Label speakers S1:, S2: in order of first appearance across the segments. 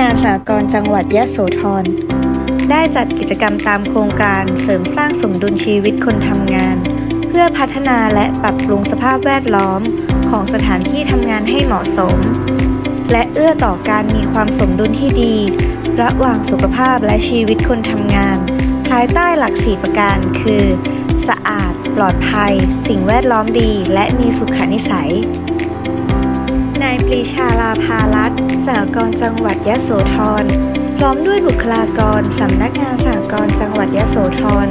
S1: งานสหกรณจังหวัดยะโสธร ได้จัดกิจกรรมตามโครงการเสริมสร้างสมดุลชีวิตคนทำงาน เพื่อพัฒนาและปรับปรุงสภาพแวดล้อมของสถานที่ทำงานให้เหมาะสม และเอื้อต่อการมีความสมดุลที่ดี ระหว่างสุขภาพและชีวิตคนทำงาน ภายใต้หลักสี่ประการ คือ สะอาด ปลอดภัย สิ่งแวดล้อมดี และมีสุขนิสัย นายปรีชาลาภารัตสหกรณ์จังหวัดยะโสธร พร้อมด้วยบุคลากรสำนักงานสหกรณ์จังหวัดยะโสธร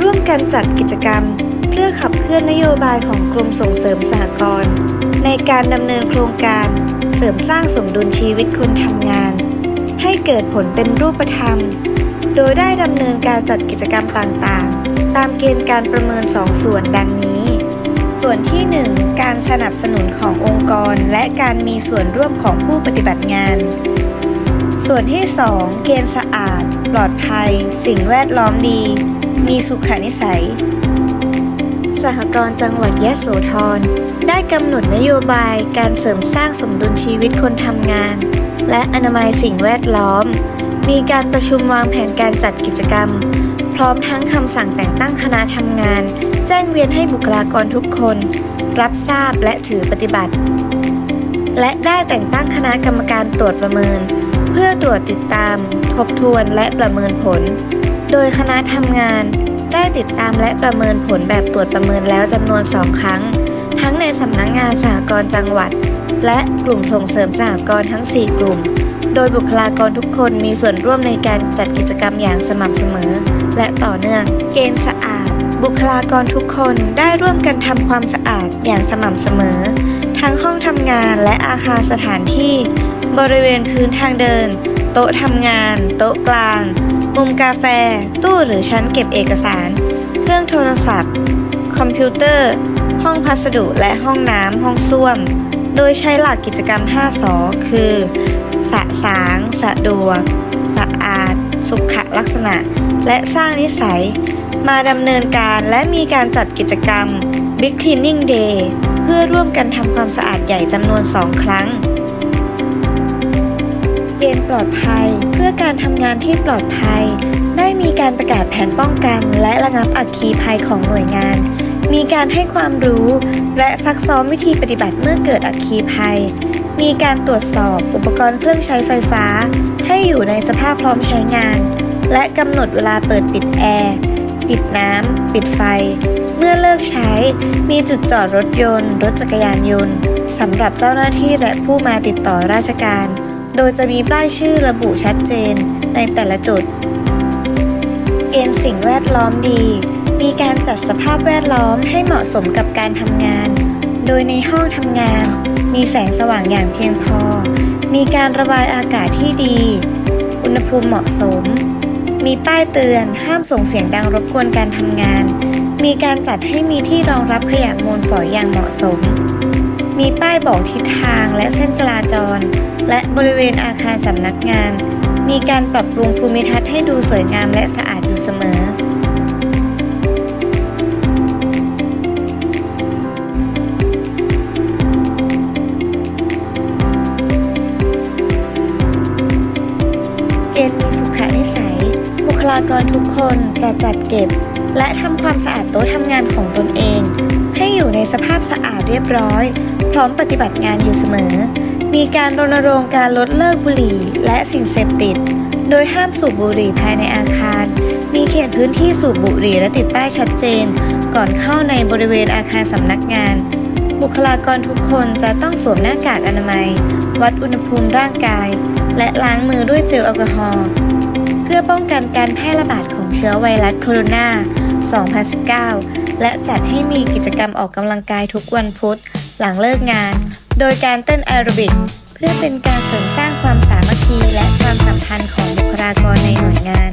S1: ร่วมกันจัดกิจกรรม เพื่อขับเคลื่อนนโยบายของกรมส่งเสริมสหกรณ์ในการดำเนินโครงการ เสริมสร้างสมดุลชีวิตคนทำงาน ให้เกิดผลเป็นรูปธรรม โดยได้ดำเนินการจัดกิจกรรมต่างๆ ตามเกณฑ์การประเมิน2ส่วนดังนี้ ส่วนที่ 1 การสนับสนุนขององค์กร และการมีส่วนร่วมของผู้ปฏิบัติงาน ส่วนที่ 2 เกณฑ์สะอาด ปลอดภัย สิ่งแวดล้อมดี มีสุขนิสัย สหกรณ์จังหวัดยะโสธรได้กำหนดนโยบายการเสริมสร้างสมดุลชีวิตคนทำงาน และอนามัยสิ่งแวดล้อม มีการประชุมวางแผนการจัดกิจกรรม พร้อมทั้งคำสั่งแต่งตั้งคณะทำงาน แจ้งเวียนให้บุคลากรทุกคน รับทราบและถือปฏิบัติ และได้แต่งตั้งคณะกรรมการตรวจประเมิน เพื่อตรวจติดตาม ทบทวนและประเมินผล โดยคณะทำงาน ได้ติดตามและประเมินผลแบบตรวจประเมินแล้วจำนวน2ครั้ง ทั้งในสำนักงงานสหกรณ์จังหวัด และกลุ่มส่งเสริมสหกรณ์ทั้ง 4 กลุ่มโดยบุคลากรทุกคนมีส่วนร่วมในการจัดกิจกรรมอย่างสม่ำเสมอ และต่อเนื่อง เกณฑ์สะอาด บุคลากรทุกคนได้ร่วมกันทำความสะอาดอย่างสม่ำเสมอ ทั้งห้องทำงานและอาคารสถานที่ บริเวณพื้นทางเดิน โต๊ะทำงาน โต๊ะกลาง มุมกาแฟ ตู้หรือชั้นเก็บเอกสาร เครื่องโทรศัพท์ คอมพิวเตอร์ ห้องพัสดุและห้องน้ำห้องส้วม โดยใช้หลักกิจกรรม 5สอคือ สะสาง สะดวก สะอาด สุขลักษณะ และสร้างนิสัย มาดำเนินการและมีการจัดกิจกรรม Big Cleaning Day เพื่อร่วมกันทำความสะอาดใหญ่จำนวน 2 ครั้งเกณฑ์ปลอดภัยเพื่อการทำงานที่ปลอดภัย ได้มีการประกาศแผนป้องกันและระงับอัคคีภัยของหน่วยงาน มีการให้ความรู้ และซักซ้อมวิธีปฏิบัติเมื่อเกิดอัคคีภัย มีการตรวจสอบอุปกรณ์เครื่องใช้ไฟฟ้า ให้อยู่ในสภาพพร้อมใช้งาน และกำหนดเวลาเปิดปิดแอร์ปิดน้ำ ปิดไฟ เมื่อเลิกใช้ มีจุดจอดรถยนต์ รถจักรยานยนต์สำหรับเจ้าหน้าที่และผู้มาติดต่อราชการ โดยจะมีป้ายชื่อระบุชัดเจนในแต่ละจุด เกณฑ์สิ่งแวดล้อมดี มีการจัดสภาพแวดล้อมให้เหมาะสมกับการทำงาน โดยในห้องทำงาน มีแสงสว่างอย่างเพียงพอ มีการระบายอากาศที่ดี อุณหภูมิเหมาะสม มีป้ายเตือนห้ามส่งเสียงดังรบกวนการทำงาน มีการจัดให้มีที่รองรับขยะมูลฝอยอย่างเหมาะสม มีป้ายบอกทิศทางและเส้นจราจร และบริเวณอาคารสำนักงาน มีการปรับปรุงภูมิทัศน์ให้ดูสวยงามและสะอาดอยู่เสมอ เกณฑ์มีสุขนิสัย บุคลากรทุกคนจะจัดเก็บ และทำความสะอาดโต๊ะทำงานของตนเอง ให้อยู่ในสภาพสะอาดเรียบร้อย พร้อมปฏิบัติงานอยู่เสมอ มีการรณรงค์การลดเลิกบุหรี่ และสิ่งเสพติด โดยห้ามสูบบุหรี่ภายในอาคาร มีเขตพื้นที่สูบบุหรี่และติดป้ายชัดเจน ก่อนเข้าในบริเวณอาคารสำนักงานบุคลากรทุกคนจะต้องสวมหน้ากากอนามัย วัดอุณหภูมิร่างกาย และล้างมือด้วยเจลแอลกอฮอล์เพื่อป้องกันการแพร่ระบาดของเชื้อไวรัสโคโรนา 2019 และจัดให้มีกิจกรรมออกกำลังกายทุกวันพุธ หลังเลิกงาน โดยการเต้นแอโรบิก เพื่อเป็นการเสริมสร้างความสามัคคีและความสัมพันธ์ของบุคลากรในหน่วยงาน